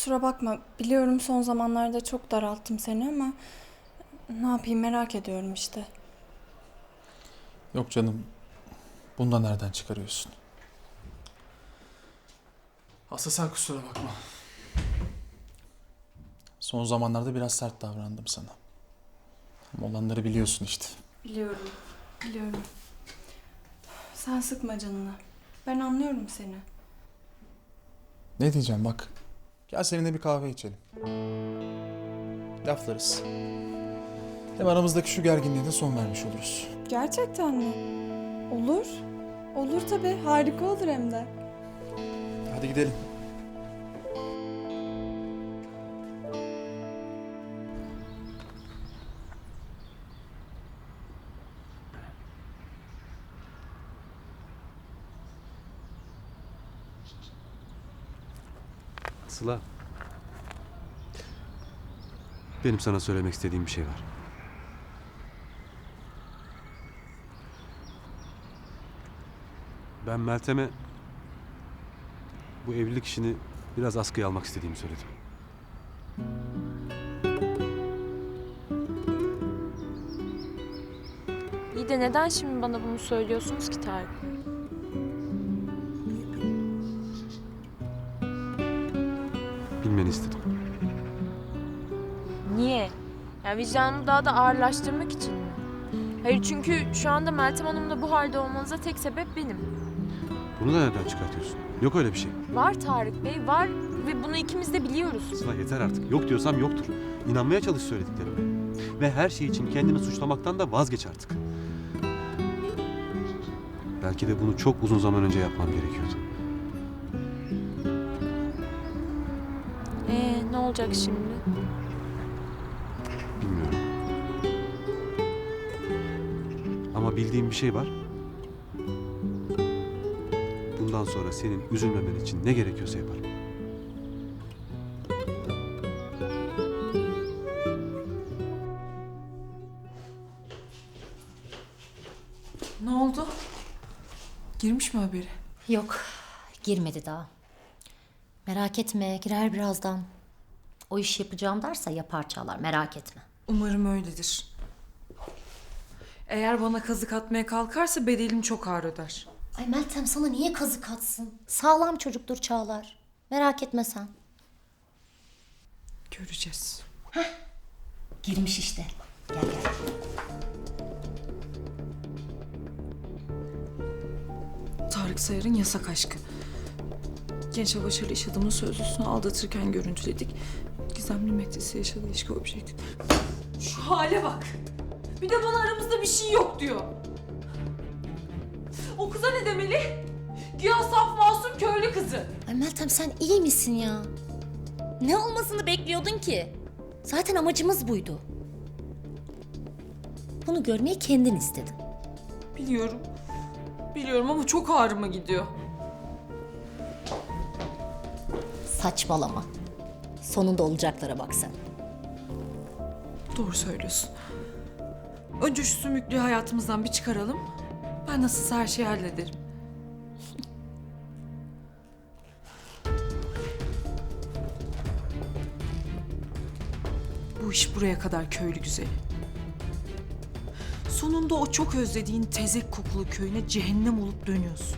Kusura bakma. Biliyorum son zamanlarda çok daralttım seni ama ne yapayım merak ediyorum işte. Yok canım. Bunu da nereden çıkarıyorsun? Aslı sen kusura bakma. Son zamanlarda biraz sert davrandım sana. Ama olanları biliyorsun işte. Biliyorum. Biliyorum. Sen sıkma canını. Ben anlıyorum seni. Ne diyeceğim bak. Gel seninle bir kahve içelim. Laflarız. Hem aramızdaki şu gerginliğe de son vermiş oluruz. Gerçekten mi? Olur. Olur tabii. Harika olur hem de. Hadi gidelim. Sıla. Benim sana söylemek istediğim bir şey var. Ben Meltem'e bu evlilik işini biraz askıya almak istediğimi söyledim. İyi de neden şimdi bana bunu söylüyorsunuz ki Tarık? Bilmeni istedim. Niye? Ya vicdanımı daha da ağırlaştırmak için mi? Hayır çünkü şu anda Meltem Hanım'la bu halde olmanıza tek sebep benim. Bunu da nereden çıkartıyorsun? Yok öyle bir şey. Var Tarık Bey, var ve bunu ikimiz de biliyoruz. Sıla yeter artık. Yok diyorsam yoktur. İnanmaya çalış söylediklerime. Ve her şey için kendini suçlamaktan da vazgeç artık. Belki de bunu çok uzun zaman önce yapmam gerekiyordu. Ne olacak şimdi? Bilmiyorum. Ama bildiğim bir şey var. Bundan sonra senin üzülmemen için ne gerekiyorsa yaparım. Ne oldu? Girmiş mi haberi? Yok, girmedi daha. Merak etme, girer birazdan. O iş yapacağım derse yapar Çağlar, merak etme. Umarım öyledir. Eğer bana kazık atmaya kalkarsa bedelini çok ağır öder. Ay Meltem sana niye kazık atsın? Sağlam çocuktur Çağlar. Merak etme sen. Göreceğiz. Girmiş işte. Gel gel. Tarık Sayar'ın yasak aşkı. Genç ve başarılı iş adamının sözlüsünü aldatırken görüntüledik. Gizemli metresi yaşadığı ilişki objektif. Şu hale bak. Bir de bana aramızda bir şey yok diyor. O kıza ne demeli? Güya saf masum köylü kızı. Ay Meltem sen iyi misin ya? Ne olmasını bekliyordun ki? Zaten amacımız buydu. Bunu görmeyi kendin istedin. Biliyorum. Biliyorum ama çok ağrıma gidiyor. Saçmalama. Sonunda olacaklara bak sen. Doğru söylüyorsun. Önce şu sümüklüğü hayatımızdan bir çıkaralım. Ben nasılsa her şeyi hallederim. Bu iş buraya kadar köylü güzeli. Sonunda o çok özlediğin tezek kokulu köyüne cehennem olup dönüyorsun.